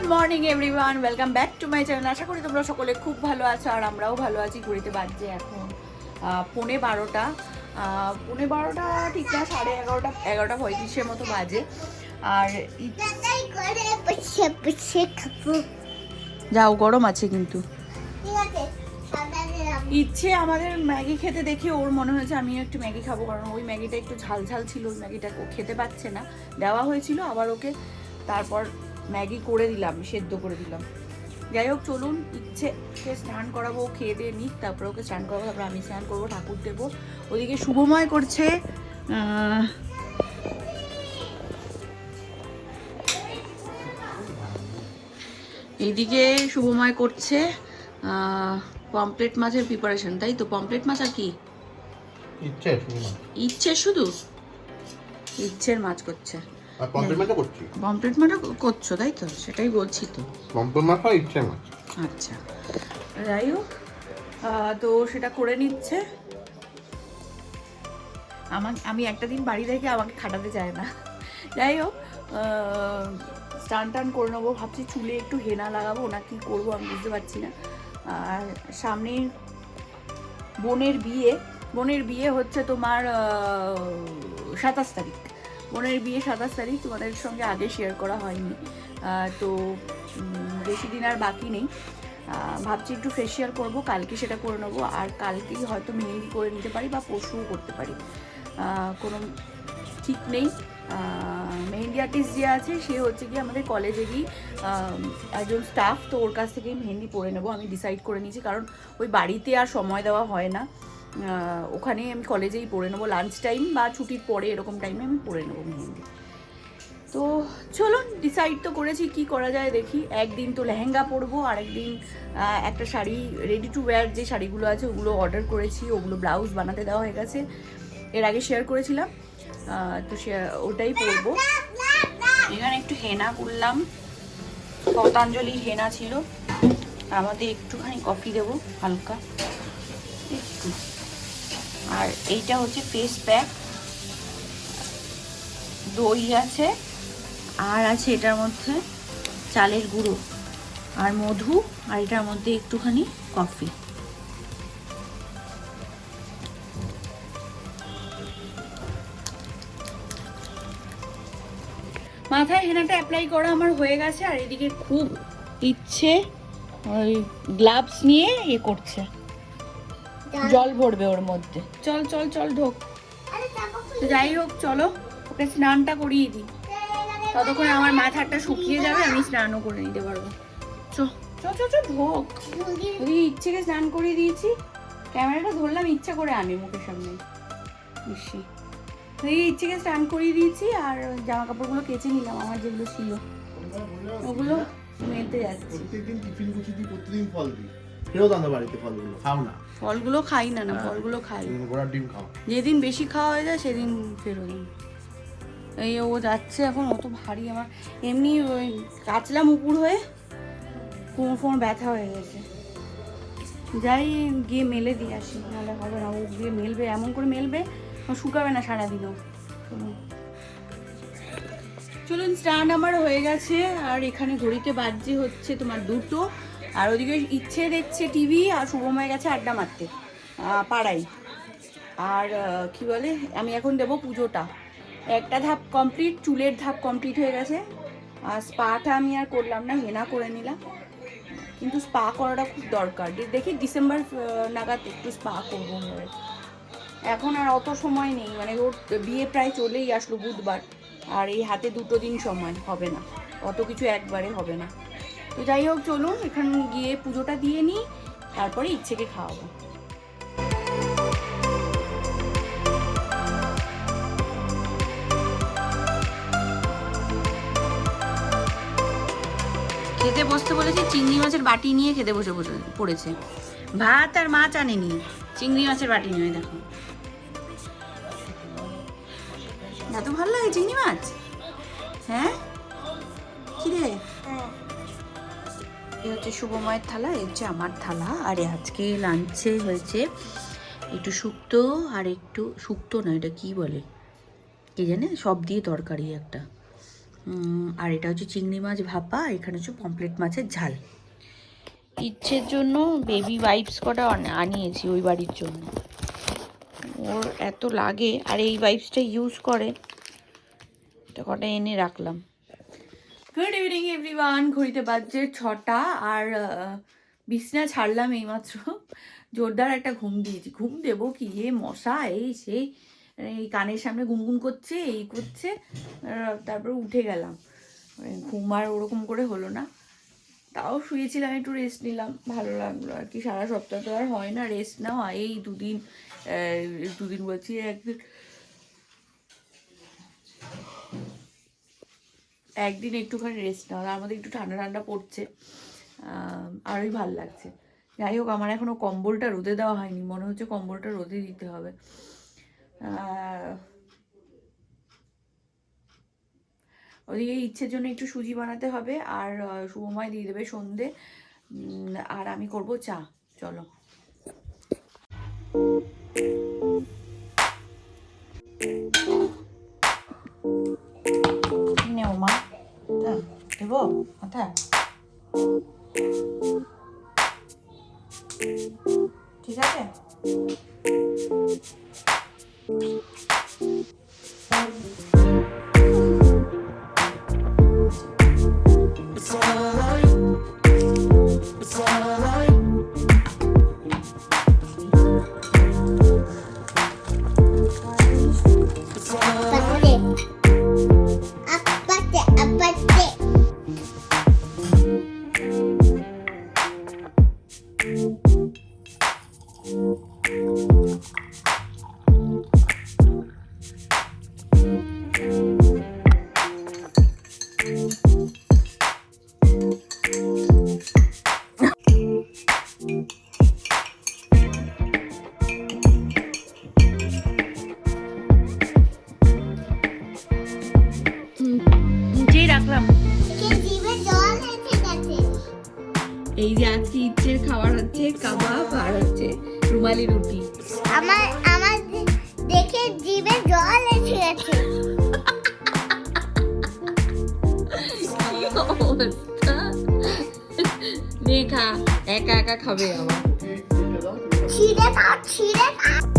Good morning everyone welcome back to my channel আশা করি তোমরা সকলে খুব ভালো আছো আর আমরাও ভালো আছি। ঘুরিতে বাজছে এখন পৌনে বারোটা। পৌনে বারোটা ঠিক না? সাড়ে এগারোটা এগারোটা পঁয়ত্রিশের মতো বাজে। আর যাও, গরম আছে কিন্তু। ইচ্ছে আমাদের ম্যাগি খেতে দেখে ওর মনে হয়েছে আমি একটু ম্যাগি খাব, কারণ ওই ম্যাগিটা একটু ঝাল ঝাল ছিল, ওই ম্যাগিটা ও খেতে পাচ্ছে না। দেওয়া হয়েছিল, আবার ওকে তারপর ম্যাগি করে দিলাম সেদ্ধ করে দিলাম। যাই হোক চলুন ইচ্ছে কে স্নান করাবো খেয়ে দিয়ে নিক তারপর ওকে স্নান করাবো তারপর আমি স্নান করব ঠাকুর দেবো। ওদিকে শুভময় করছে এইদিকে শুভময় করছে পমপ্লেট মাছের প্রিপারেশন তাই তো? পমপ্লেট মাছ আর কি? ইচ্ছে ইচ্ছে শুধু? ইচ্ছের মাছ করছে। আর মাছও করছি। পমপ্লেট মাছও করছ তাই তো? সেটাই বলছি তো। মাছ আর ইচ্ছে মাছ আচ্ছা। যাই হোক আহ, তো সেটা করে নিচ্ছে। আমার আমি একটা দিন বাড়ি থেকে আমাকে খাটাতে চায় না। যাই হোক স্টান টান করে নেব ভাবছি চুলে একটু হেনা লাগাবো না কি করব আমি বুঝতে পারছি না। আর সামনে বোনের বিয়ে বোনের বিয়ে হচ্ছে তোমার সাতাশ তারিখ। বোনের বিয়ে সাতাশ তারিখ, তোমাদের সঙ্গে আগে শেয়ার করা হয়নি। তো বেশি দিন আর বাকি নেই। ভাবছি একটু ফেসিয়াল করব, কালকে সেটা করে নেব, আর কালকেই হয়তো মেহেন্দি করে নিতে পারি বা পরশুও করতে পারি। কোনো ঠিক নেই। মেহেন্দি আর্টিস্ট যে আছে, সে হচ্ছে কি আমাদের কলেজেরই একজন স্টাফ তো ওর কাছ থেকেই মেহেন্দি পরে নেব। আমি ডিসাইড করে নিয়েছি, কারণ ওই বাড়িতে আর সময় দেওয়া হয় না। আহ, ওখানেই আমি কলেজেই পড়ে নেব লাঞ্চ টাইম বা ছুটির পরে এরকম টাইমে আমি পড়ে নেব মেহেন্দি। তো চলুন ডিসাইড তো করেছি কি করা যায় দেখি। একদিন তো লেহেঙ্গা পরবো আর একদিন একটা শাড়ি রেডি টু ওয়্যার যে শাড়িগুলো আছে ওগুলো অর্ডার করেছি ওগুলো ব্লাউজ বানাতে দেওয়া হয়ে গেছে। এর আগে শেয়ার করেছিলাম তো সে ওটাই পরবো। এখানে একটু হেনা করলাম। পতাঞ্জলির হেনা ছিল। আমাদের একটুখানি কফি দেবো হালকা। একটু। আর এইটা হচ্ছে ফেস প্যাক দই আছে, আর আছে এটার মধ্যে চালের গুঁড়ো, আর মধু, আর এটার মধ্যে একটুখানি কফি মাথায় হেনাটা অ্যাপ্লাই করা আমার হয়ে গেছে, আর এদিকে খুব ইচ্ছে ওই গ্লাভস নিয়ে এ করছে। জল ভরবে ওর মধ্যে। চল চল চল ঢোক। তো যাই হোক চলো ওকে স্নানটা করিয়ে দিই। ততক্ষণে আমার মাথাটা শুকিয়ে যাবে আমি স্নানও করে নিতে পারব। চ চ চ চ ঢোক। ওই ইচ্ছেকে স্নান করিয়ে দিয়েছি ক্যামেরাটা ধরলাম ইচ্ছা করে আনি মুখের সামনে। বেশি এই ইচ্ছেকে স্নান করিয়ে দিয়েছি আর জামা কাপড়গুলো কেচে নিলাম আমার যেগুলো ছিল ওগুলো মেলতে যাচ্ছি। প্রত্যেকদিন টিফিন গুছি দিই প্রতিদিন ফল দিই ফেরত আনো বাড়িতে ফলগুলো খাও না। ফলগুলো খাই না না ফলগুলো খাই। ঘোড়ার ডিম খাও। যেদিন বেশি খাওয়া হয়ে যায় সেদিন ফেরোই। এই ও যাচ্ছে এখন অত ভারী আমার। এমনি ওই কাচলাম উপুর হয়ে কোমর ফোমর ব্যথা হয়ে গেছে। যাই গিয়ে মেলে দিয়ে আসি নাহলে হবে না। ও গিয়ে মেলবে এমন করে মেলবে শুকাবে না সারাদিনও। চলুন চলুন স্নান আমার হয়ে গেছে আর এখানে ঘড়িতে বাজছে হচ্ছে তোমার দুটো। আর ওদিকে ইচ্ছে দেখছে টিভি আর শুভময় গেছে আড্ডা মারতে পাড়ায়। আর কি বলে, আমি এখন দেবো পুজোটা। একটা ধাপ কমপ্লিট চুলের ধাপ কমপ্লিট হয়ে গেছে। আর স্পাটা আমি আর করলাম না হেনা করে নিলাম। কিন্তু স্পা করাটা খুব দরকার। দেখি ডিসেম্বর নাগাদ একটু স্পা করব এখন আর অত সময় নেই মানে ওর বিয়ে প্রায় চলেই আসলো বুধবার। আর এই হাতে দুটো দিন সময়, হবে না। অত কিছু একবারে হবে না। তো যাই হোক চলুন এখান গিয়ে পুজোটা দিয়ে নিই তারপরে ইচ্ছেকে খাওয়াবো। খেতে বসতে বলেছে চিংড়ি মাছের বাটি নিয়ে খেতে বসে বসে পড়েছে। ভাত আর মাছ আনেনি চিংড়ি মাছের বাটি নিয়ে দেখো। এত ভালো লাগে চিংড়ি মাছ? হ্যাঁ? কি রে এ হচ্ছে শুভময়ের থালা এ হচ্ছে আমার থালা। আর আজকে লাঞ্চে হয়েছে একটু শুক্তো আর একটু শুক্তো না, এটা কি বলে? কি জানে? সব দিয়ে তরকারি একটা। আর এটা হচ্ছে চিংড়ি মাছ ভাপা এখানে হচ্ছে পমপ্লেট মাছের ঝাল। ইচ্ছের জন্য বেবি ওয়াইপস কটা আনিয়েছি ওই বাড়ির জন্য। ওর এত লাগে, আর এই ওয়াইপসটা ইউজ করে। এটা কটা এনে রাখলাম। গুড ইভিনিং এভরিওয়ান ঘড়িতে বাজছে ছটা আর বিছনা ছাড়লাম এইমাত্র। জোরদার একটা ঘুম দিয়েছি। ঘুম দেবো কি? এ মশা, এই সেই, এই কানের সামনে গুনগুন করছে, এই করছে তারপরে উঠে গেলাম। মানে ঘুম আর ওরকম করে হলো না। তাও শুয়েছিলাম, একটু রেস্ট নিলাম। ভালো লাগল আর কি। সারা সপ্তাহ তো আর হয় না রেস্ট নেওয়া। এই দুদিন দুদিন বলছি একদিন একদিন একটুখানি রেস্ট নেওয়া তার আমাদের একটু ঠান্ডা ঠান্ডা পড়ছে। আরোই ভালো লাগছে। যাই হোক, আমার এখনও কম্বলটা রোদে দেওয়া হয়নি। মনে হচ্ছে কম্বলটা রোদে দিতে হবে। ওদিকে ইচ্ছের জন্য একটু সুজি বানাতে হবে। আর শুভময় দিয়ে দেবে সন্ধে। আর আমি করব চা। চলো। দেবো মাথা ঠিক আছে? রুমালি রুটি। আমার আমার দেখে জিভে জল এসে গেছে। নেখা একা একা খাবে আমার ছিঁড়ে দাও ছিঁড়ে দাও